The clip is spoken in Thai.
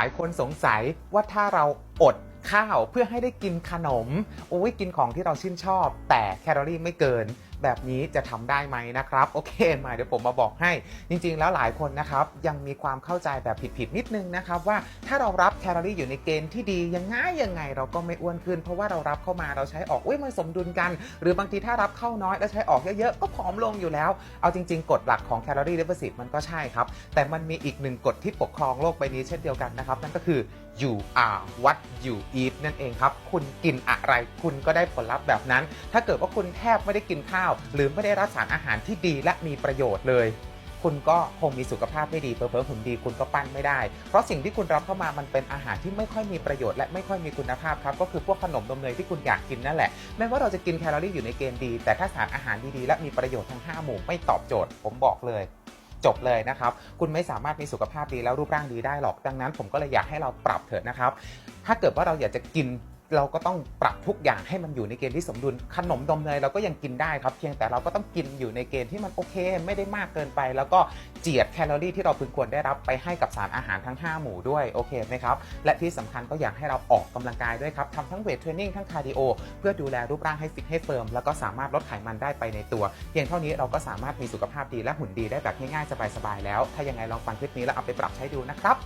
หลายคนสงสัยว่าถ้าเราอด ข้าวเพื่อให้ได้กินขนมโอ้ยกินของที่เราชื่นชอบ แต่แคลอรี่ไม่เกิน แบบนี้จะทำได้ไหมนะครับ โอเคมาเดี๋ยวผมมาบอกให้ จริง ๆ แล้วหลายคนนะครับ ยังมีความเข้าใจแบบผิดๆนิดนึงนะครับว่าถ้าเรารับแคลอรี่อยู่ในเกณฑ์ที่ดียังไงยังไงเราก็ไม่อ้วนขึ้น เพราะว่าเรารับเข้ามาเราใช้ออกอุ้ยมันสมดุลกัน หรือบางทีถ้ารับเข้าน้อยแล้วใช้ออกเยอะๆก็ผอมลงอยู่แล้ว เอาจริง ๆ กฎหลักของแคลอรี่เดฟ i ซิ t มันก็ใช่ครับแต่มันมีอีกหนึ่งกฎที่ปกครองโลกใบนี้เช่นเดียวกันนะครับนั่นก็คือ you are what you eat นั่นเองครับ คุณกินอะไรคุณก็ได้ผลลัพธ์แบบนั้น ถ้าเกิดว่าคุณแทบไม่ได้กินข้าว หรือไม่ได้รับสารอาหารที่ดีและมีประโยชน์เลย คุณก็คงมีสุขภาพไม่ดีเผลอๆหุ่นดีคุณก็ปั้นไม่ได้ เพราะสิ่งที่คุณรับเข้ามามันเป็นอาหารที่ไม่ค่อยมีประโยชน์และไม่ค่อยมีคุณภาพครับ ก็คือพวกขนมนมเนยที่คุณอยากกินนั่นแหละแม้ว่าเราจะกินแคลอรี่อยู่ในเกณฑ์ดี แต่ถ้าสารอาหารดีๆและมีประโยชน์ทั้ง 5 หมู่ไม่ตอบโจทย์ ผมบอกเลย จบเลยนะครับ คุณไม่สามารถมีสุขภาพดีแล้วรูปร่างดีได้หรอก ดังนั้นผมก็เลยอยากให้เราปรับเถิดนะครับ ถ้าเกิดว่าเราอยากจะกิน เราก็ต้องปรับทุกอย่างให้มันอยู่ในเกณฑ์ที่สมดุล ขนมนมเนยเราก็ยังกินได้ครับ เพียงแต่เราก็ต้องกินอยู่ในเกณฑ์ที่มันโอเค ไม่ได้มากเกินไป แล้วก็เจียดแคลอรี่ที่เราพึงควรได้รับไปให้กับสารอาหารทั้ง 5 หมู่ด้วยโอเคไหมครับ และที่สำคัญก็อยากให้เราออกกำลังกายด้วยครับทำทั้งเวทเทรนนิ่งทั้งคาร์ดิโอเพื่อดูแลรูปร่างให้ฟิตให้เฟิร์มแล้วก็สามารถลดไขมันได้ไปในตัว เพียงเท่านี้เราก็สามารถมีสุขภาพดีและหุ่นดีได้แบบง่ายๆสบายๆแล้ว ถ้ายังไงลองฟังคลิปนี้แล้วเอาไปปรับใช้ดูนะครับ